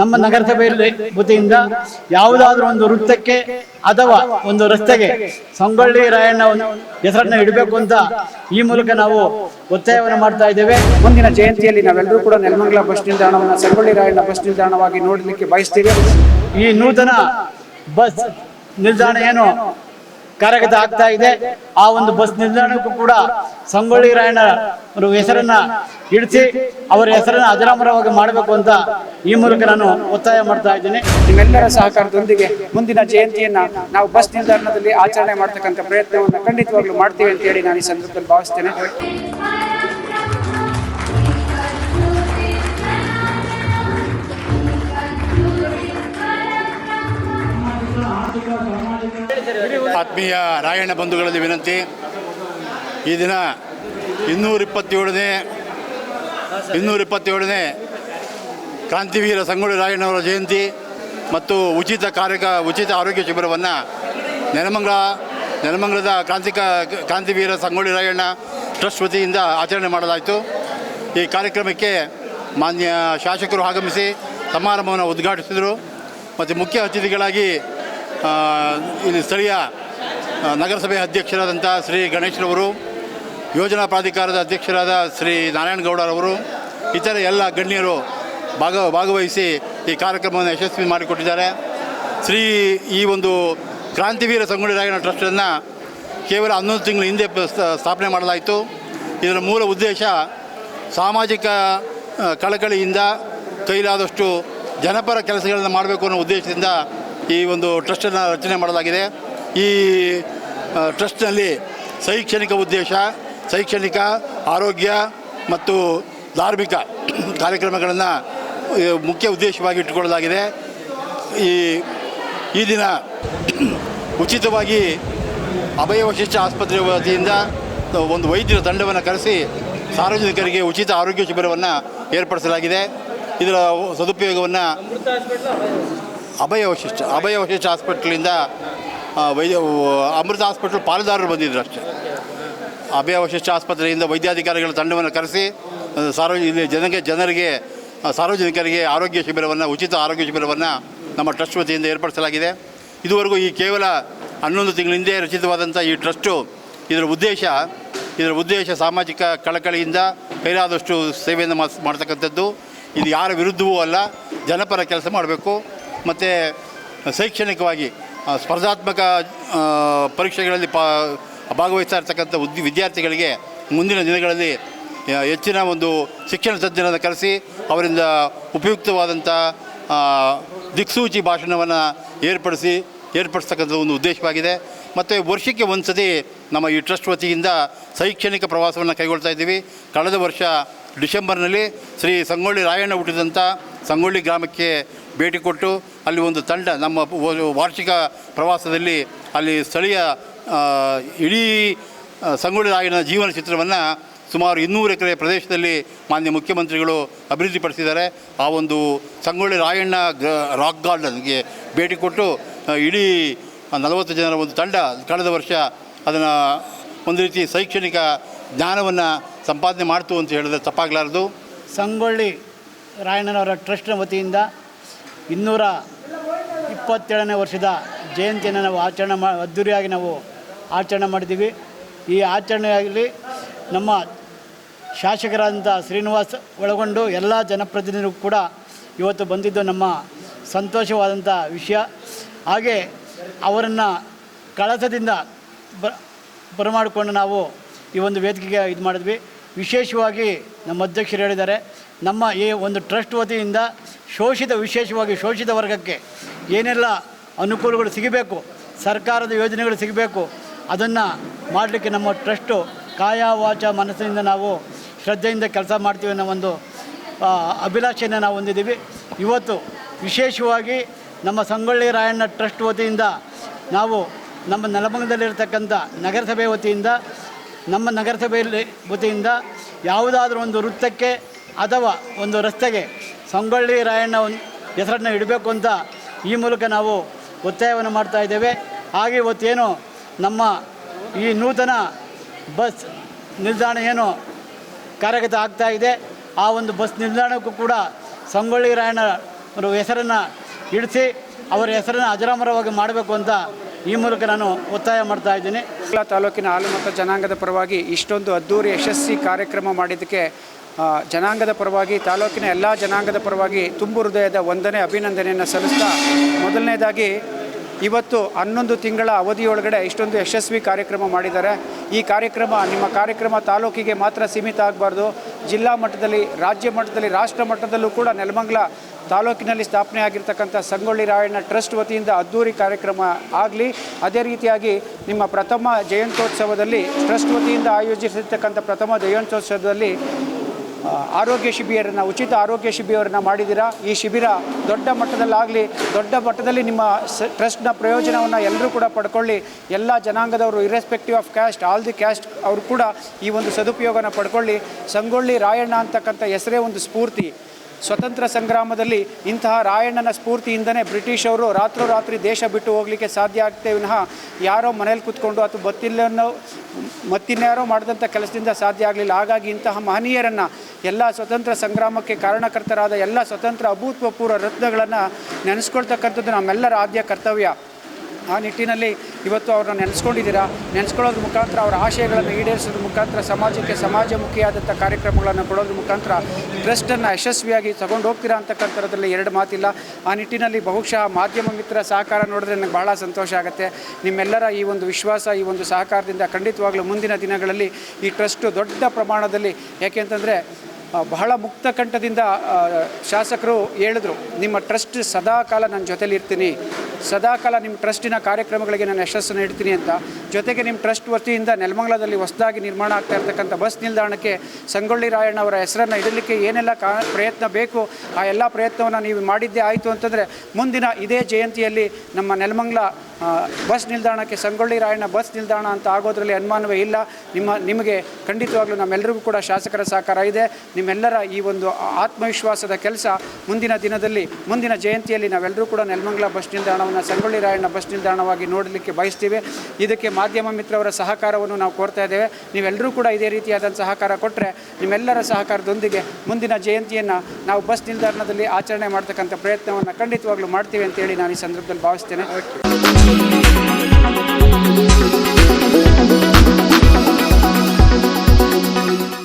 ನಮ್ಮ ನಗರಸಭೆಯಲ್ಲಿ ವತಿಯಿಂದ ಯಾವುದಾದ್ರೂ ಒಂದು ವೃತ್ತಕ್ಕೆ ಅಥವಾ ಒಂದು ರಸ್ತೆಗೆ ಸಂಗೊಳ್ಳಿ ರಾಯಣ್ಣ ಹೆಸರನ್ನ ಇಡಬೇಕು ಅಂತ ಈ ಮೂಲಕ ನಾವು ಒತ್ತಾಯವನ್ನು ಮಾಡ್ತಾ ಇದ್ದೇವೆ. ಮುಂದಿನ ಜಯಂತಿಯಲ್ಲಿ ನಾವೆಲ್ಲರೂ ಕೂಡ ನೆಲಮಂಗಲ ಬಸ್ ನಿಲ್ದಾಣವನ್ನು ಸಂಗೊಳ್ಳಿ ರಾಯಣ್ಣ ಬಸ್ ನಿಲ್ದಾಣವಾಗಿ ನೋಡಲಿಕ್ಕೆ ಬಯಸ್ತೀವಿ. ಈ ನೂತನ ಬಸ್ ನಿಲ್ದಾಣ ಏನು? ಕಾರ್ಯಗತ ಆಗ್ತಾ ಇದೆ. ಆ ಒಂದು ಬಸ್ ನಿಲ್ದಾಣಕ್ಕೂ ಕೂಡ ಸಂಗೊಳ್ಳಿ ರಾಯಣ್ಣ ಅವರ ಹೆಸರನ್ನ ಇಡಿಸಿ ಅವರ ಹೆಸರನ್ನ ಅಜರಾಮರವಾಗಿ ಮಾಡಬೇಕು ಅಂತ ಈ ಮೂಲಕ ನಾನು ಒತ್ತಾಯ ಮಾಡ್ತಾ ಇದ್ದೇನೆ. ನಿಮ್ಮೆಲ್ಲರ ಸಹಕಾರದೊಂದಿಗೆ ಮುಂದಿನ ಜಯಂತಿಯನ್ನ ನಾವು ಬಸ್ ನಿಲ್ದಾಣದಲ್ಲಿ ಆಚರಣೆ ಮಾಡ್ತಕ್ಕಂಥ ಪ್ರಯತ್ನವನ್ನು ಖಂಡಿತವಾಗ್ಲೂ ಮಾಡ್ತೀವಿ ಅಂತ ಹೇಳಿ ನಾನು ಈ ಸಂದರ್ಭದಲ್ಲಿ ಭಾವಿಸ್ತೇನೆ. ಆತ್ಮೀಯ ರಾಯಣ್ಣ ಬಂಧುಗಳಲ್ಲಿ ವಿನಂತಿ, ಈ ದಿನ ಇನ್ನೂರ ಇಪ್ಪತ್ತೇಳನೇ ಇನ್ನೂರ ಇಪ್ಪತ್ತೇಳನೇ ಕ್ರಾಂತಿವೀರ ಸಂಗೊಳ್ಳಿ ರಾಯಣ್ಣವರ ಜಯಂತಿ ಮತ್ತು ಉಚಿತ ಕಾರ್ಯಕ, ಉಚಿತ ಆರೋಗ್ಯ ಶಿಬಿರವನ್ನು ನೆಲಮಂಗಲ ನೆಲಮಂಗಲದ ಕ್ರಾಂತಿಕ, ಕ್ರಾಂತಿವೀರ ಸಂಗೊಳ್ಳಿ ರಾಯಣ್ಣ ಟ್ರಸ್ಟ್ ವತಿಯಿಂದ ಆಚರಣೆ ಮಾಡಲಾಯಿತು. ಈ ಕಾರ್ಯಕ್ರಮಕ್ಕೆ ಮಾನ್ಯ ಶಾಸಕರು ಆಗಮಿಸಿ ಸಮಾರಂಭವನ್ನು ಉದ್ಘಾಟಿಸಿದರು. ಮತ್ತು ಮುಖ್ಯ ಅತಿಥಿಗಳಾಗಿ ಇಲ್ಲಿ ಸ್ಥಳೀಯ ನಗರಸಭೆ ಅಧ್ಯಕ್ಷರಾದಂಥ ಶ್ರೀ ಗಣೇಶ್ರವರು ಯೋಜನಾ ಪ್ರಾಧಿಕಾರದ ಅಧ್ಯಕ್ಷರಾದ ಶ್ರೀ ನಾರಾಯಣಗೌಡರವರು, ಇತರ ಎಲ್ಲ ಗಣ್ಯರು ಭಾಗ, ಭಾಗವಹಿಸಿ ಈ ಕಾರ್ಯಕ್ರಮವನ್ನು ಯಶಸ್ವಿ ಮಾಡಿಕೊಟ್ಟಿದ್ದಾರೆ. ಶ್ರೀ ಈ ಒಂದು ಕ್ರಾಂತಿವೀರ ಸಂಗೊಳ್ಳಿ ರಾಯಣ್ಣ ಟ್ರಸ್ಟನ್ನು ಕೇವಲ ಹನ್ನೊಂದು ತಿಂಗಳ ಹಿಂದೆ ಸ್ಥಾಪನೆ ಮಾಡಲಾಯಿತು. ಇದರ ಮೂಲ ಉದ್ದೇಶ ಸಾಮಾಜಿಕ ಕಳಕಳಿಯಿಂದ ಕೈಲಾದಷ್ಟು ಜನಪರ ಕೆಲಸಗಳನ್ನು ಮಾಡಬೇಕು ಅನ್ನೋ ಉದ್ದೇಶದಿಂದ ಈ ಒಂದು ಟ್ರಸ್ಟನ್ನು ರಚನೆ ಮಾಡಲಾಗಿದೆ. ಈ ಟ್ರಸ್ಟ್ನಲ್ಲಿ ಶೈಕ್ಷಣಿಕ ಉದ್ದೇಶ, ಶೈಕ್ಷಣಿಕ, ಆರೋಗ್ಯ ಮತ್ತು ಧಾರ್ಮಿಕ ಕಾರ್ಯಕ್ರಮಗಳನ್ನು ಮುಖ್ಯ ಉದ್ದೇಶವಾಗಿ ಇಟ್ಟುಕೊಳ್ಳಲಾಗಿದೆ. ಈ ಈ ದಿನ ಉಚಿತವಾಗಿ ಅಭಯ ವಶಿಷ್ಠ ಆಸ್ಪತ್ರೆ ವತಿಯಿಂದ ಒಂದು ವೈದ್ಯರ ತಂಡವನ್ನು ಕರೆಸಿ ಸಾರ್ವಜನಿಕರಿಗೆ ಉಚಿತ ಆರೋಗ್ಯ ಶಿಬಿರವನ್ನು ಏರ್ಪಡಿಸಲಾಗಿದೆ. ಇದರ ಸದುಪಯೋಗವನ್ನು ಅಭಯ ವಶಿಷ್ಠ ಅಭಯ ವಶಿಷ್ಠ ಹಾಸ್ಪಿಟ್ಲಿಂದ ವೈದ್ಯ ಅಮೃತ ಹಾಸ್ಪಿಟ್ಲ್ ಪಾಲುದಾರರು ಬಂದಿದ್ದರು ಅಷ್ಟೇ. ಅಭಯವಶಿಷ್ಟ ಆಸ್ಪತ್ರೆಯಿಂದ ವೈದ್ಯಾಧಿಕಾರಿಗಳ ತಂಡವನ್ನು ಕರೆಸಿ ಸಾರ್ವಜನಿಕ ಜನಕ್ಕೆ ಜನರಿಗೆ ಸಾರ್ವಜನಿಕರಿಗೆ ಆರೋಗ್ಯ ಶಿಬಿರವನ್ನು, ಉಚಿತ ಆರೋಗ್ಯ ಶಿಬಿರವನ್ನು ನಮ್ಮ ಟ್ರಸ್ಟ್ ವತಿಯಿಂದ ಏರ್ಪಡಿಸಲಾಗಿದೆ. ಇದುವರೆಗೂ ಈ ಕೇವಲ ಹನ್ನೊಂದು ತಿಂಗಳ ಹಿಂದೆ ರಚಿತವಾದಂಥ ಈ ಟ್ರಸ್ಟು ಇದರ ಉದ್ದೇಶ ಇದರ ಉದ್ದೇಶ ಸಾಮಾಜಿಕ ಕಳಕಳಿಯಿಂದ ಕೈಲಾದಷ್ಟು ಸೇವೆಯನ್ನು ಮಾಡ್ತಕ್ಕಂಥದ್ದು. ಇದು ಯಾರ ವಿರುದ್ಧವೂ ಅಲ್ಲ, ಜನಪರ ಕೆಲಸ ಮಾಡಬೇಕು. ಮತ್ತು ಶೈಕ್ಷಣಿಕವಾಗಿ ಸ್ಪರ್ಧಾತ್ಮಕ ಪರೀಕ್ಷೆಗಳಲ್ಲಿ ಪಾ, ಭಾಗವಹಿಸ್ತಾ ಇರ್ತಕ್ಕಂಥ ಉದ್ಯ ವಿದ್ಯಾರ್ಥಿಗಳಿಗೆ ಮುಂದಿನ ದಿನಗಳಲ್ಲಿ ಹೆಚ್ಚಿನ ಒಂದು ಶಿಕ್ಷಣ ತಜ್ಞರನ್ನು ಕರೆಸಿ, ಅವರಿಂದ ಉಪಯುಕ್ತವಾದಂಥ ದಿಕ್ಸೂಚಿ ಭಾಷಣವನ್ನು ಏರ್ಪಡಿಸಿ, ಏರ್ಪಡಿಸ್ತಕ್ಕಂಥ ಒಂದು ಉದ್ದೇಶವಾಗಿದೆ. ಮತ್ತು ವರ್ಷಕ್ಕೆ ಒಂದು ಸತಿ ನಮ್ಮ ಈ ಟ್ರಸ್ಟ್ ವತಿಯಿಂದ ಶೈಕ್ಷಣಿಕ ಪ್ರವಾಸವನ್ನು ಕೈಗೊಳ್ತಾ ಇದ್ದೀವಿ. ಕಳೆದ ವರ್ಷ ಡಿಸೆಂಬರ್ನಲ್ಲಿ ಶ್ರೀ ಸಂಗೊಳ್ಳಿ ರಾಯಣ್ಣ ಹುಟ್ಟಿದಂಥ ಸಂಗೊಳ್ಳಿ ಗ್ರಾಮಕ್ಕೆ ಭೇಟಿ ಕೊಟ್ಟು ಅಲ್ಲಿ ಒಂದು ತಂಡ, ನಮ್ಮ ವಾರ್ಷಿಕ ಪ್ರವಾಸದಲ್ಲಿ ಅಲ್ಲಿ ಸ್ಥಳೀಯ ಇಡೀ ಸಂಗೊಳ್ಳಿ ರಾಯಣ್ಣ ಜೀವನ ಚಿತ್ರವನ್ನು ಸುಮಾರು ಇನ್ನೂರು ಎಕರೆ ಪ್ರದೇಶದಲ್ಲಿ ಮಾನ್ಯ ಮುಖ್ಯಮಂತ್ರಿಗಳು ಅಭಿವೃದ್ಧಿಪಡಿಸಿದ್ದಾರೆ. ಆ ಒಂದು ಸಂಗೊಳ್ಳಿ ರಾಯಣ್ಣ ರಾಕ್ ಗಾರ್ಡನ್ಗೆ ಭೇಟಿ ಕೊಟ್ಟು ಇಡೀ ನಲವತ್ತು ಜನರ ಒಂದು ತಂಡ ಕಳೆದ ವರ್ಷ ಅದನ್ನು ಒಂದು ರೀತಿ ಶೈಕ್ಷಣಿಕ ಜ್ಞಾನವನ್ನು ಸಂಪಾದನೆ ಮಾಡ್ತು ಅಂತ ಹೇಳಿದ್ರೆ ತಪ್ಪಾಗಲಾರದು. ಸಂಗೊಳ್ಳಿ ರಾಯಣ್ಣನವರ ಟ್ರಸ್ಟ್ನ ವತಿಯಿಂದ ಇನ್ನೂರ ಇಪ್ಪತ್ತೇಳನೇ ವರ್ಷದ ಜಯಂತಿಯನ್ನು ನಾವು ಆಚರಣೆ ಮಾ, ಅದ್ದೂರಿಯಾಗಿ ನಾವು ಆಚರಣೆ ಮಾಡಿದ್ದೀವಿ. ಈ ಆಚರಣೆಯಾಗಲಿ ನಮ್ಮ ಶಾಸಕರಾದಂಥ ಶ್ರೀನಿವಾಸ್ ಒಳಗೊಂಡು ಎಲ್ಲ ಜನಪ್ರತಿನಿಧಿಗಳು ಕೂಡ ಇವತ್ತು ಬಂದಿದ್ದು ನಮ್ಮ ಸಂತೋಷವಾದಂಥ ವಿಷಯ. ಹಾಗೆ ಅವರನ್ನು ಕಳಸದಿಂದ ಬ, ಬರಮಾಡಿಕೊಂಡು ನಾವು ಈ ಒಂದು ವೇದಿಕೆಗೆ ಇದು ಮಾಡಿದ್ವಿ. ವಿಶೇಷವಾಗಿ ನಮ್ಮ ಅಧ್ಯಕ್ಷರು ಹೇಳಿದ್ದಾರೆ. ನಮ್ಮ ಈ ಒಂದು ಟ್ರಸ್ಟ್ ವತಿಯಿಂದ ಶೋಷಿತ, ವಿಶೇಷವಾಗಿ ಶೋಷಿತ ವರ್ಗಕ್ಕೆ ಏನೆಲ್ಲ ಅನುಕೂಲಗಳು ಸಿಗಬೇಕು, ಸರ್ಕಾರದ ಯೋಜನೆಗಳು ಸಿಗಬೇಕು, ಅದನ್ನು ಮಾಡಲಿಕ್ಕೆ ನಮ್ಮ ಟ್ರಸ್ಟು ಕಾಯ ವಾಚ ಮನಸ್ಸಿನಿಂದ ನಾವು ಶ್ರದ್ಧೆಯಿಂದ ಕೆಲಸ ಮಾಡ್ತೀವಿ ಅನ್ನೋ ಒಂದು ಅಭಿಲಾಷೆಯನ್ನು ನಾವು ಹೊಂದಿದ್ದೀವಿ. ಇವತ್ತು ವಿಶೇಷವಾಗಿ ನಮ್ಮ ಸಂಗೊಳ್ಳಿ ರಾಯಣ್ಣ ಟ್ರಸ್ಟ್ ವತಿಯಿಂದ ನಾವು ನಮ್ಮ ನೆಲಮಂಗಲದಲ್ಲಿರ್ತಕ್ಕಂಥ ನಗರಸಭೆ ವತಿಯಿಂದ, ನಮ್ಮ ನಗರಸಭೆಯಲ್ಲಿ ವತಿಯಿಂದ ಯಾವುದಾದ್ರೂ ಒಂದು ವೃತ್ತಕ್ಕೆ ಅಥವಾ ಒಂದು ರಸ್ತೆಗೆ ಸಂಗೊಳ್ಳಿ ರಾಯಣ್ಣ ಒಂದು ಹೆಸರನ್ನು ಇಡಬೇಕು ಅಂತ ಈ ಮೂಲಕ ನಾವು ಒತ್ತಾಯವನ್ನು ಮಾಡ್ತಾ ಇದ್ದೇವೆ. ಹಾಗೆ ಇವತ್ತೇನು ನಮ್ಮ ಈ ನೂತನ ಬಸ್ ನಿಲ್ದಾಣ ಏನು ಕಾರ್ಯಗತ ಆಗ್ತಾ ಇದೆ, ಆ ಒಂದು ಬಸ್ ನಿಲ್ದಾಣಕ್ಕೂ ಕೂಡ ಸಂಗೊಳ್ಳಿ ರಾಯಣ್ಣ ಅವರ ಹೆಸರನ್ನು ಇಡಿಸಿ ಅವರ ಹೆಸರನ್ನು ಅಜರಾಮರವಾಗಿ ಮಾಡಬೇಕು ಅಂತ ಈ ಮೂಲಕ ನಾನು ಒತ್ತಾಯ ಮಾಡ್ತಾ ಇದ್ದೀನಿ. ತಾಲೂಕಿನ ಹಾಲುಮತ ಜನಾಂಗದ ಪರವಾಗಿ ಇಷ್ಟೊಂದು ಅದ್ಧೂರಿ ಯಶಸ್ವಿ ಕಾರ್ಯಕ್ರಮ ಮಾಡಿದ್ದಕ್ಕೆ ಜನಾಂಗದ ಪರವಾಗಿ, ತಾಲೂಕಿನ ಎಲ್ಲ ಜನಾಂಗದ ಪರವಾಗಿ ತುಂಬು ಹೃದಯದ ವಂದನೆ, ಅಭಿನಂದನೆಯನ್ನು ಸಲ್ಲಿಸ್ತಾ ಮೊದಲನೇದಾಗಿ ಇವತ್ತು ಹನ್ನೊಂದು ತಿಂಗಳ ಅವಧಿಯೊಳಗಡೆ ಇಷ್ಟೊಂದು ಯಶಸ್ವಿ ಕಾರ್ಯಕ್ರಮ ಮಾಡಿದ್ದಾರೆ. ಈ ಕಾರ್ಯಕ್ರಮ ನಿಮ್ಮ ಕಾರ್ಯಕ್ರಮ ತಾಲೂಕಿಗೆ ಮಾತ್ರ ಸೀಮಿತ ಆಗಬಾರ್ದು. ಜಿಲ್ಲಾ ಮಟ್ಟದಲ್ಲಿ, ರಾಜ್ಯ ಮಟ್ಟದಲ್ಲಿ, ರಾಷ್ಟ್ರ ಮಟ್ಟದಲ್ಲೂ ಕೂಡ ನೆಲಮಂಗಲ ತಾಲೂಕಿನಲ್ಲಿ ಸ್ಥಾಪನೆ ಆಗಿರ್ತಕ್ಕಂಥ ಸಂಗೊಳ್ಳಿ ರಾಯಣ್ಣ ಟ್ರಸ್ಟ್ ವತಿಯಿಂದ ಅದ್ದೂರಿ ಕಾರ್ಯಕ್ರಮ ಆಗಲಿ. ಅದೇ ರೀತಿಯಾಗಿ ನಿಮ್ಮ ಪ್ರಥಮ ಜಯಂತ್ಯೋತ್ಸವದಲ್ಲಿ ಟ್ರಸ್ಟ್ ವತಿಯಿಂದ ಆಯೋಜಿಸಿರ್ತಕ್ಕಂಥ ಪ್ರಥಮ ಜಯಂತ್ಯೋತ್ಸವದಲ್ಲಿ ಆರೋಗ್ಯ ಶಿಬಿರನ, ಉಚಿತ ಆರೋಗ್ಯ ಶಿಬಿರವನ್ನು ಮಾಡಿದ್ದೀರಾ? ಈ ಶಿಬಿರ ದೊಡ್ಡ ಮಟ್ಟದಲ್ಲಾಗಲಿ, ದೊಡ್ಡ ಮಟ್ಟದಲ್ಲಿ ನಿಮ್ಮ ಸ, ಟ್ರಸ್ಟ್ನ ಪ್ರಯೋಜನವನ್ನು ಎಲ್ಲರೂ ಕೂಡ ಪಡ್ಕೊಳ್ಳಿ. ಎಲ್ಲ ಜನಾಂಗದವರು irrespective of caste all the caste ಅವರು ಕೂಡ ಈ ಒಂದು ಸದುಪಯೋಗನ ಪಡ್ಕೊಳ್ಳಿ. ಸಂಗೊಳ್ಳಿ ರಾಯಣ್ಣ ಅಂತಕ್ಕಂಥ ಹೆಸರೇ ಒಂದು ಸ್ಫೂರ್ತಿ. ಸ್ವತಂತ್ರ ಸಂಗ್ರಾಮದಲ್ಲಿ ಇಂತಹ ರಾಯಣ್ಣನ ಸ್ಫೂರ್ತಿಯಿಂದನೇ ಬ್ರಿಟಿಷವರು ರಾತ್ರೋರಾತ್ರಿ ದೇಶ ಬಿಟ್ಟು ಹೋಗಲಿಕ್ಕೆ ಸಾಧ್ಯ ಆಗ್ತೇ ವಿನಃ ಯಾರೋ ಮನೇಲಿ ಕೂತ್ಕೊಂಡು ಅಥವಾ ಬತ್ತಿಲ್ಲನ್ನು ಮತ್ತಿನ್ಯಾರೋ ಮಾಡಿದಂಥ ಕೆಲಸದಿಂದ ಸಾಧ್ಯ ಆಗಲಿಲ್ಲ. ಹಾಗಾಗಿ ಇಂತಹ ಮಹನೀಯರನ್ನು, ಎಲ್ಲ ಸ್ವತಂತ್ರ ಸಂಗ್ರಾಮಕ್ಕೆ ಕಾರಣಕರ್ತರಾದ ಎಲ್ಲ ಸ್ವತಂತ್ರ ಅಭೂತಪೂರ್ವ ರತ್ನಗಳನ್ನು ನೆನೆಸ್ಕೊಳ್ತಕ್ಕಂಥದ್ದು ನಮ್ಮೆಲ್ಲರ ಆದ್ಯ ಕರ್ತವ್ಯ. ಆ ನಿಟ್ಟಿನಲ್ಲಿ ಇವತ್ತು ಅವ್ರನ್ನ ನೆನೆಸ್ಕೊಂಡಿದ್ದೀರಾ? ನೆನೆಸ್ಕೊಳ್ಳೋದ್ರ ಮುಖಾಂತರ ಅವರ ಆಶಯಗಳನ್ನು ಈಡೇರಿಸೋದ್ರ ಮುಖಾಂತರ ಸಮಾಜಕ್ಕೆ ಸಮಾಜಮುಖಿಯಾದಂಥ ಕಾರ್ಯಕ್ರಮಗಳನ್ನು ಕೊಡೋದ್ರ ಮುಖಾಂತರ ಟ್ರಸ್ಟನ್ನು ಯಶಸ್ವಿಯಾಗಿ ತಗೊಂಡು ಹೋಗ್ತೀರಾ ಅಂತಕ್ಕಂಥದ್ರಲ್ಲಿ ಎರಡು ಮಾತಿಲ್ಲ. ಆ ನಿಟ್ಟಿನಲ್ಲಿ ಬಹುಶಃ ಮಾಧ್ಯಮ ಮಿತ್ರ ಸಹಕಾರ ನೋಡಿದ್ರೆ ನನಗೆ ಬಹಳ ಸಂತೋಷ ಆಗುತ್ತೆ. ನಿಮ್ಮೆಲ್ಲರ ಈ ಒಂದು ವಿಶ್ವಾಸ, ಈ ಒಂದು ಸಹಕಾರದಿಂದ ಖಂಡಿತವಾಗ್ಲೂ ಮುಂದಿನ ದಿನಗಳಲ್ಲಿ ಈ ಟ್ರಸ್ಟು ದೊಡ್ಡ ಪ್ರಮಾಣದಲ್ಲಿ ಯಾಕೆಂತಂದರೆ ಬಹಳ ಮುಕ್ತ ಕಂಠದಿಂದ ಶಾಸಕರು ಹೇಳಿದ್ರು, ನಿಮ್ಮ ಟ್ರಸ್ಟ್ ಸದಾ ಕಾಲ ನನ್ನ ಜೊತೆಲಿ ಇರ್ತೀನಿ ಸದಾ ಕಾಲ ನಿಮ್ಮ ಟ್ರಸ್ಟಿನ ಕಾರ್ಯಕ್ರಮಗಳಿಗೆ ನಾನು ಯಶಸ್ಸನ್ನು ಇಡ್ತೀನಿ ಅಂತ. ಜೊತೆಗೆ ನಿಮ್ಮ ಟ್ರಸ್ಟ್ ವತಿಯಿಂದ ನೆಲಮಂಗಲದಲ್ಲಿ ಹೊಸದಾಗಿ ನಿರ್ಮಾಣ ಆಗ್ತಾ ಇರ್ತಕ್ಕಂಥ ಬಸ್ ನಿಲ್ದಾಣಕ್ಕೆ ಸಂಗೊಳ್ಳಿ ರಾಯಣ್ಣ ಅವರ ಹೆಸರನ್ನು ಇಡಲಿಕ್ಕೆ ಏನೆಲ್ಲ ಕಾ, ಪ್ರಯತ್ನ ಬೇಕು, ಆ ಎಲ್ಲ ಪ್ರಯತ್ನವನ್ನು ನೀವು ಮಾಡಿದ್ದೇ ಆಯಿತು ಅಂತಂದರೆ ಮುಂದಿನ ಇದೇ ಜಯಂತಿಯಲ್ಲಿ ನಮ್ಮ ನೆಲಮಂಗಲ ಬಸ್ ನಿಲ್ದಾಣಕ್ಕೆ ಸಂಗೊಳ್ಳಿ ರಾಯಣ್ಣ ಬಸ್ ನಿಲ್ದಾಣ ಅಂತ ಆಗೋದ್ರಲ್ಲಿ ಅನುಮಾನವೇ ಇಲ್ಲ. ನಿಮ್ಮ, ನಿಮಗೆ ಖಂಡಿತವಾಗ್ಲೂ ನಮ್ಮೆಲ್ಲರಿಗೂ ಕೂಡ ಶಾಸಕರ ಸಹಕಾರ ಇದೆ. ನಿಮ್ಮೆಲ್ಲರ ಈ ಒಂದು ಆತ್ಮವಿಶ್ವಾಸದ ಕೆಲಸ ಮುಂದಿನ ದಿನದಲ್ಲಿ, ಮುಂದಿನ ಜಯಂತಿಯಲ್ಲಿ ನಾವೆಲ್ಲರೂ ಕೂಡ ನೆಲಮಂಗಲ ಬಸ್ ನಿಲ್ದಾಣವನ್ನು ಸಂಗೊಳ್ಳಿ ರಾಯಣ್ಣ ಬಸ್ ನಿಲ್ದಾಣವಾಗಿ ನೋಡಲಿಕ್ಕೆ ಬಯಸ್ತೀವಿ. ಇದಕ್ಕೆ ಮಾಧ್ಯಮ ಮಿತ್ರವರ ಸಹಕಾರವನ್ನು ನಾವು ಕೋರ್ತಾ ಇದ್ದೇವೆ. ನೀವೆಲ್ಲರೂ ಕೂಡ ಇದೇ ರೀತಿಯಾದಂಥ ಸಹಕಾರ ಕೊಟ್ಟರೆ ನಿಮ್ಮೆಲ್ಲರ ಸಹಕಾರದೊಂದಿಗೆ ಮುಂದಿನ ಜಯಂತಿಯನ್ನು ನಾವು ಬಸ್ ನಿಲ್ದಾಣದಲ್ಲಿ ಆಚರಣೆ ಮಾಡ್ತಕ್ಕಂಥ ಪ್ರಯತ್ನವನ್ನು ಖಂಡಿತವಾಗ್ಲೂ ಮಾಡ್ತೀವಿ ಅಂತೇಳಿ ನಾನು ಈ ಸಂದರ್ಭದಲ್ಲಿ ಭಾವಿಸ್ತೇನೆ. Thank you.